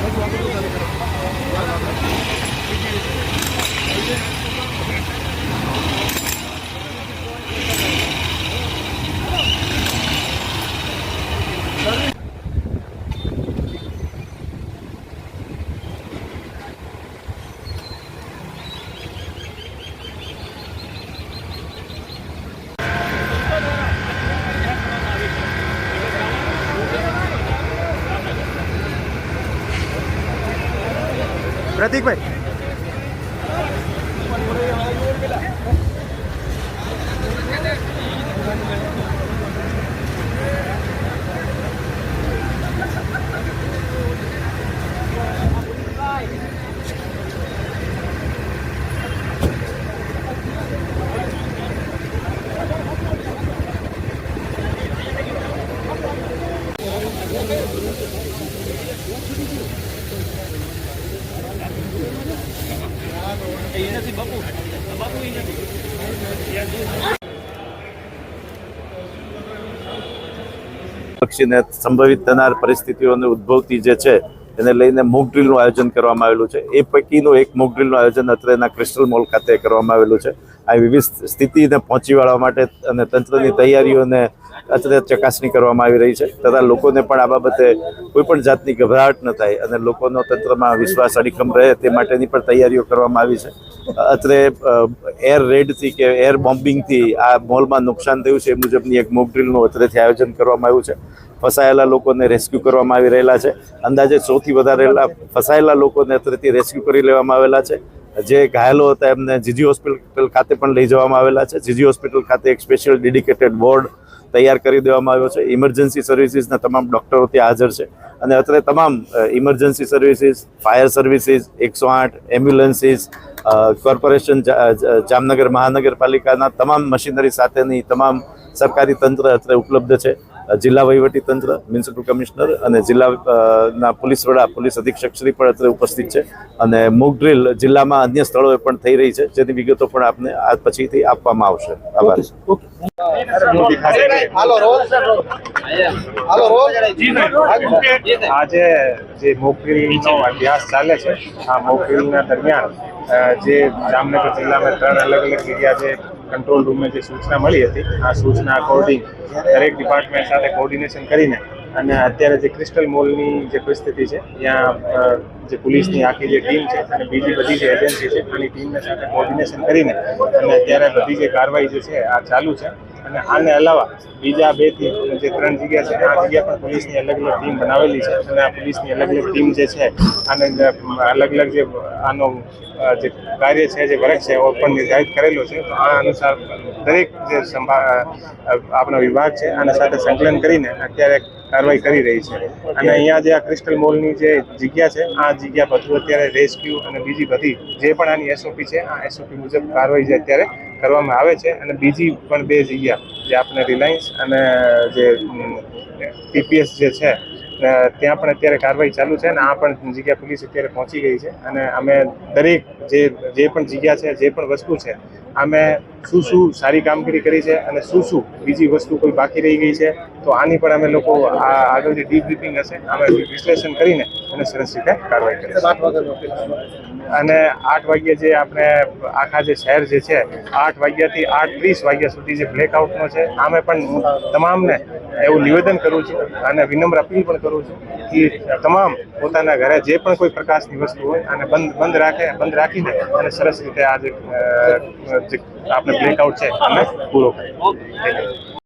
Thank you. પ્રતિકભાઈ. પક્ષીને સંભવિત થનાર પરિસ્થિતિઓને ઉદ્ભવતી જે છે, એને લઈને મોક ડ્રીલનું આયોજન કરવામાં આવેલું છે. એ પૈકીનું એક મોક ડ્રીલનું આયોજન અત્રેના ક્રિસ્ટલ મોલ ખાતે કરવામાં આવેલું છે. આ વિવિધ સ્થિતિને પહોંચી વળવા માટે અને તંત્રની તૈયારીઓને અત્રે ચકાસણી કરવામાં આવી રહી છે. તથા લોકોને પણ આ બાબતે કોઈ પણ જાતની ગભરાટ ન થાય અને લોકોનો તંત્રમાં વિશ્વાસ અડીખમ રહે તે માટેની પણ તૈયારીઓ કરવામાં આવી છે. અત્રે એર રેડથી કે એર બોમ્બિંગથી આ મોલમાં નુકસાન થયું છે એ મુજબની એક મોક ડ્રીલનું અત્રેથી આયોજન કરવામાં આવ્યું છે. ફસાયેલા લોકોને રેસ્ક્યુ કરવામાં આવી રહેલા છે. અંદાજે સૌથી વધારે ફસાયેલા લોકોને અત્રેથી રેસ્ક્યુ કરી લેવામાં આવેલા છે. જે ઘાયલો હતા એમને જીજી હોસ્પિટલ ખાતે પણ લઈ જવામાં આવેલા છે. જીજી હોસ્પિટલ ખાતે એક સ્પેશિયલ ડેડિકેટેડ વોર્ડ તૈયાર કરી દેવામાં આવ્યો છે. ઇમરજન્સી સર્વિસીસના તમામ ડૉક્ટરો ત્યાં હાજર છે. અને અત્યારે તમામ ઇમરજન્સી સર્વિસીસ ફાયર સર્વિસીસ એકસો આઠ એમ્બ્યુલન્સીસ કોર્પોરેશન જામનગર મહાનગરપાલિકાના તમામ મશીનરી સાથેની તમામ સરકારી તંત્ર અત્યારે ઉપલબ્ધ છે. જિલ્લા વહીવટી તંત્ર, મ્યુનિસિપલ કમિશનર અને જિલ્લા પોલીસ વડા, પોલીસ અધિક્ષક શ્રી પણ અત્યારે ઉપસ્થિત છે. અને મોક ડ્રીલ જિલ્લામાં અન્ય સ્થળોએ પણ થઈ રહી છે. જેની વિગતો પણ આપને આ પછીથી આપવામાં આવશે. આભાર. આજે જે મોકડ્રીલનો અભ્યાસ ચાલે છે, આ મોકડ્રીલના દરમિયાન જે જામનગર જિલ્લામાં ત્રણ અલગ અલગ જગ્યા જે કંટ્રોલ રૂમે જે સૂચના મળી હતી, આ સૂચના અકોર્ડિંગ દરેક ડિપાર્ટમેન્ટ સાથે કોર્ડિનેશન કરીને અને અત્યારે જે ક્રિસ્ટલ મોલની જે પરિસ્થિતિ છે, ત્યાં જે પોલીસની આખી જે ટીમ છે અને બીજી બધી જે એજન્સી છે એની ટીમને સાથે કોર્ડિનેશન કરીને અને અત્યારે બધી જે કાર્યવાહી જે છે, આ ચાલુ છે. અને આને અલાવા બીજા બેથી જે ત્રણ જગ્યા છે, આ જગ્યા પણ પોલીસની અલગ અલગ ટીમ બનાવેલી છે અને આ પોલીસની અલગ અલગ ટીમ જે છે, આને અલગ અલગ જે આનો જે કાર્ય છે, જે વર્ગ છે પણ નિર્ધારિત કરેલો છે. તો આ અનુસાર દરેક જે આપણો વિભાગ છે, આના સાથે સંકલન કરીને અત્યારે કાર્યવાહી કરી રહી છે. અને અહીંયા જે આ ક્રિસ્ટલ મોલની જે જગ્યા છે, આ જગ્યા બધું અત્યારે રેસ્ક્યુ અને બીજી બધી જે પણ આની એસઓપી છે, આ એસઓપી મુજબ કાર્યવાહી જે અત્યારે કરવામાં આવે છે. અને બીજી પણ બે જગ્યા, જે આપણે રિલાયન્સ અને, જે પીપીએસ જે છે ત્યાં પણ અત્યારે કાર્યવાહી ચાલુ છે અને આ પણ જગ્યા પોલીસ અત્યારે પહોંચી ગઈ છે. અને અમે દરેક જે જે પણ જગ્યા છે, જે પણ વસ્તુ છે અમે શું શું સારી કામગીરી કરી છે અને શું શું બીજી વસ્તુ કોઈ બાકી રહી ગઈ છે તો આની પણ અમે લોકો આ આગળ જે ડીબ્રીફિંગ હશે અમે વિશ્લેષણ કરીને અને સરસ રીતે કાર્યવાહી કરીશું અને આઠ વાગ્યે જે આપણે આખા જે શહેર જે છે આઠ વાગ્યાથી આઠ ત્રીસ વાગ્યા સુધી જે બ્લેકઆઉટનો છે આમે પણ તમામને એવું નિવેદન કરું છું અને વિનમ્ર અપીલ પણ કરું છું કે તમામ પોતાના ઘરે જે પણ કોઈ પ્રકાશની વસ્તુ હોય અને બંધ બંધ રાખે, બંધ રાખીને અને સરસ રીતે આ જે આપણે બ્રેકઆઉટ છે, અમે પૂરો કરીએ.